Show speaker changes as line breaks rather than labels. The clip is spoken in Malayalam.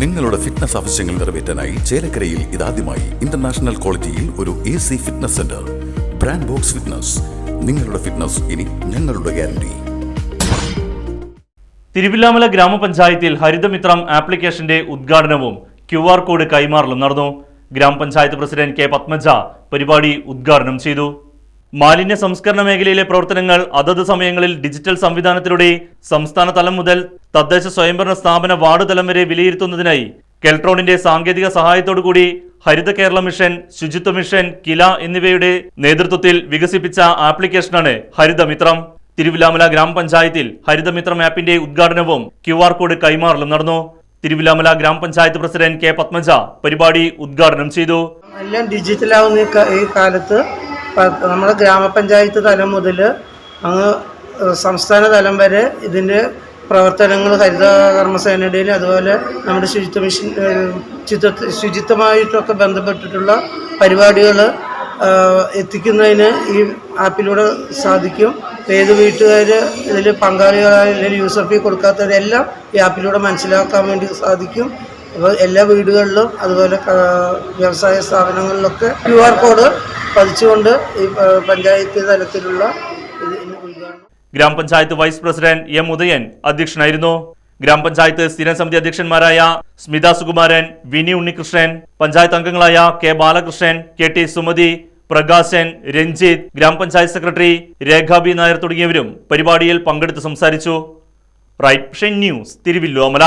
നിങ്ങളുടെ ഫിറ്റ്നസ് ആവശ്യങ്ങൾ നിറവേറ്റാനായി ചേലക്കരയിൽ ഇതാദ്യമായി ഇന്റർനാഷണൽ ക്വാളിറ്റിയിൽ ഒരു A C fitness centre brand box fitness നിങ്ങളുടെ ഫിറ്റ്നസ് ഇനി ഞങ്ങളുടെ ഗ്യാരണ്ടി
തിരുവില്ലാമല ഗ്രാമപഞ്ചായത്തിൽ ഹരിതമിത്രം ആപ്ലിക്കേഷന്റെ ഉദ്ഘാടനവും ക്യു ആർ കോഡ് കൈമാറലും നടന്നു. ഗ്രാമപഞ്ചായത്ത് പ്രസിഡന്റ് കെ പത്മജ പരിപാടി ഉദ്ഘാടനം ചെയ്തു. മാലിന്യ സംസ്കരണ മേഖലയിലെ പ്രവർത്തനങ്ങൾ അതത് സമയങ്ങളിൽ ഡിജിറ്റൽ സംവിധാനത്തിലൂടെ സംസ്ഥാന തലം മുതൽ തദ്ദേശ സ്വയംഭരണ സ്ഥാപന വാർഡ് തലം വരെ വിലയിരുത്തുന്നതിനായി കെൽട്രോണിന്റെ സാങ്കേതിക സഹായത്തോടുകൂടി ഹരിത കേരള മിഷൻ ശുചിത്വ മിഷൻ കില എന്നിവയുടെ നേതൃത്വത്തിൽ വികസിപ്പിച്ച ആപ്ലിക്കേഷനാണ് ഹരിതമിത്രം തിരുവിലാമല ഗ്രാമപഞ്ചായത്തിൽ ഹരിതമിത്രം ആപ്പിന്റെ ഉദ്ഘാടനവും ക്യു ആർ കോഡ് കൈമാറലും നടന്നു. തിരുവിലാമല ഗ്രാമപഞ്ചായത്ത് പ്രസിഡന്റ് കെ പത്മജ പരിപാടി ഉദ്ഘാടനം ചെയ്തു.
എല്ലാം ഡിജിറ്റലാവുന്ന ഈ കാലത്ത് നമ്മുടെ ഗ്രാമപഞ്ചായത്ത് തലം മുതൽ അങ്ങ് സംസ്ഥാന തലം വരെ ഇതിന്റെ പ്രവർത്തനങ്ങൾ ഹരിത കർമ്മസേനയുടെയും അതുപോലെ നമ്മുടെ ശുചിത്വ മിഷൻ ശുചിത്വ ശുചിത്വമായിട്ടൊക്കെ ബന്ധപ്പെട്ടിട്ടുള്ള പരിപാടികൾ എത്തിക്കുന്നതിന് ഈ ആപ്പിലൂടെ സാധിക്കും. ഏത് വീട്ടുകാർ ഇതിൽ പങ്കാളികളായ അല്ലെങ്കിൽ യൂസർ ഫീ കൊടുക്കാത്തവരെല്ലാം ഈ ആപ്പിലൂടെ മനസ്സിലാക്കാൻ വേണ്ടി സാധിക്കും. അപ്പോൾ എല്ലാ വീടുകളിലും അതുപോലെ വ്യവസായ സ്ഥാപനങ്ങളിലൊക്കെ ക്യു ആർ കോഡ് പതിച്ചുകൊണ്ട് ഈ പഞ്ചായത്ത് തലത്തിലുള്ള
ഗ്രാമപഞ്ചായത്ത് വൈസ് പ്രസിഡന്റ് എം ഉദയൻ അധ്യക്ഷനായിരുന്നു. ഗ്രാമപഞ്ചായത്ത് സ്ഥിരം സമിതി അധ്യക്ഷന്മാരായ സ്മിത സുകുമാരൻ വിനി ഉണ്ണികൃഷ്ണൻ പഞ്ചായത്ത് അംഗങ്ങളായ K Balakrishnan K T Sumathi Prakashan Ranjith ഗ്രാമപഞ്ചായത്ത് സെക്രട്ടറി രേഖ ബി നായർ തുടങ്ങിയവരും പരിപാടിയിൽ പങ്കെടുത്ത് സംസാരിച്ചു. Right news Thiruvilwamala.